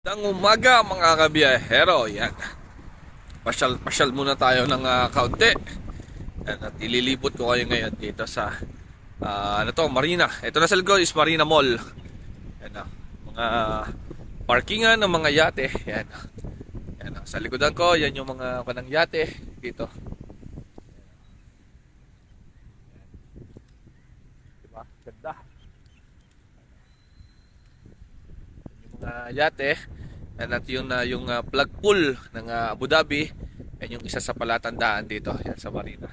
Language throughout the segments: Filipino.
Magandang umaga mga kabiyahero. Yan. Pasyal, pasyal muna tayo ng ah, kaunti. Yan, at ililibot ko kayo ngayon dito sa ah, ano to, Marina. Ito na sa likod is Marina Mall. Yan na. Mga parkingan ng mga yate. Yan. Yan na. Sa likodan ko, yan yung mga kanang yate dito. Diba? Ganda. Mga yate yan at yung, uh, yung uh, plug pool ng uh, Abu Dhabi yan yung isa sa palatandaan dito yan sa marina.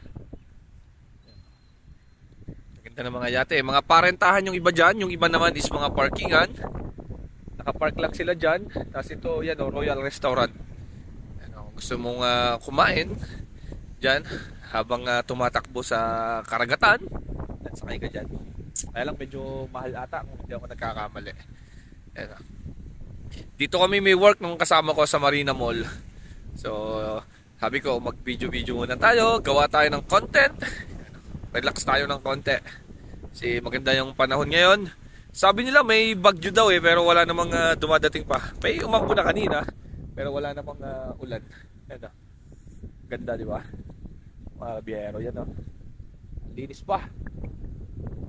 Ganda ng mga yate. Mga parentahan yung iba dyan yung iba naman is mga parkingan. Nakapark lang sila dyan. Tapos ito yan oh, Royal Restaurant. Yan, oh, gusto mong uh, kumain dyan habang uh, tumatakbo sa karagatan yan, sakay ka dyan. Kaya lang medyo mahal ata kung hindi ako nagkakamali. Yan, oh. Dito kami may work nung kasama ko sa Marina Mall. So, sabi ko, mag-video-video muna tayo. Gawa tayo ng content. Relax tayo ng konti. Kasi maganda yung panahon ngayon. Sabi nila may bagyo daw eh, pero wala namang ah, dumadating pa. May umambo na kanina, pero wala namang ah, ulan. Ah. Ganda, di ba? Mga biyero, yan oh. Linis pa.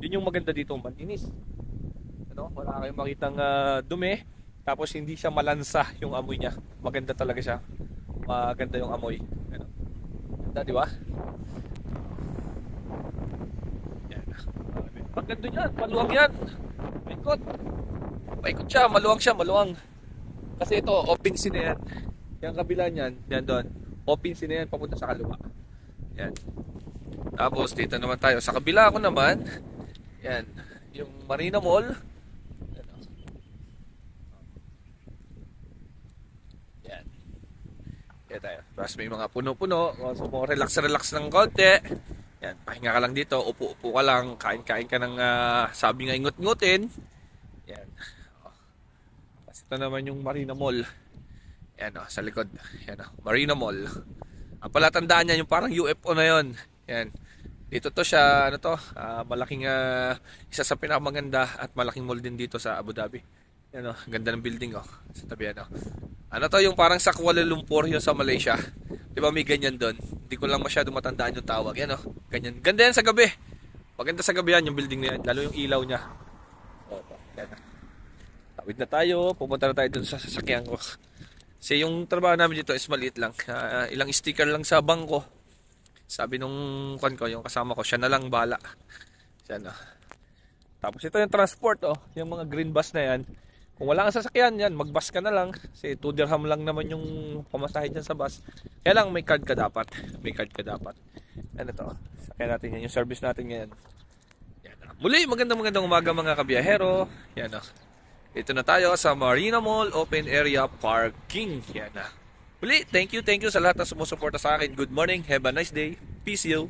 Yun yung maganda dito, malinis. Ano, wala kayong makitang ah, dumi. Tapos hindi siya malansa yung amoy niya. Maganda talaga siya. Maganda yung amoy. Ano? Ganda, di ba? Yan. Maganda yan. Maluwang yan. Paikot. Paikot siya. Maluwang siya. Maluwang. Kasi ito, open scene na yan. Yung kabila niyan, yan doon. Open scene na yan papunta sa kaliwa. Yan. Tapos dito naman tayo. Sa kabila ako naman, yan. Yung Marina Mall. Yan. oh. Yan. Yan tayo. Tapos may mga puno-puno. So, mo relax-relax ng konti. Yan. Pahinga ka lang dito. Upo-upo ka lang. Kain-kain ka ng ah, sabi nga ingot-ngutin. Yan. Oh. Tapos ito naman yung Marina Mall. Yan o, sa likod. Yan o, Marina Mall. Ang palatandaan niya, yung parang UFO na yon. Yan. Dito to siya, ano to, ah, malaking, ah, isa sa pinakamaganda at malaking mall din dito sa Abu Dhabi. Yan o, ganda ng building o, sa tabi ano. Ano to, yung parang sa Kuala Lumpur yun sa Malaysia. Di ba may ganyan doon? Hindi ko lang masyado matandaan yung tawag. Yan o, ganyan. Ganda yan sa gabi. Maganda sa gabi yan, yung building na yan. Lalo yung ilaw niya. O, ito, yan. Tawid na tayo, pupunta na tayo dun sa sasakyan ko. Kasi yung trabaho namin dito is maliit lang. Ah, ilang sticker lang sa bangko. Sabi nung kon ko, yung kasama ko, siya na lang bala. Siya na. Tapos ito yung transport, oh. Yung mga green bus na yan. Kung wala kang sasakyan yan, mag-bus ka na lang. Kasi 2 dirham lang naman yung pamasahe dyan sa bus. Kaya lang may card ka dapat. May card ka dapat. Ano to? Sakyan natin yan. Yung service natin ngayon. Yan. ah. Muli, magandang magandang umaga mga kabiyahero. Yan oh. Ito na tayo sa Marina Mall Open Area Parking. Yan na. Muli, thank you, thank you sa lahat na sumusuporta sa akin. Good morning, have a nice day. Peace you.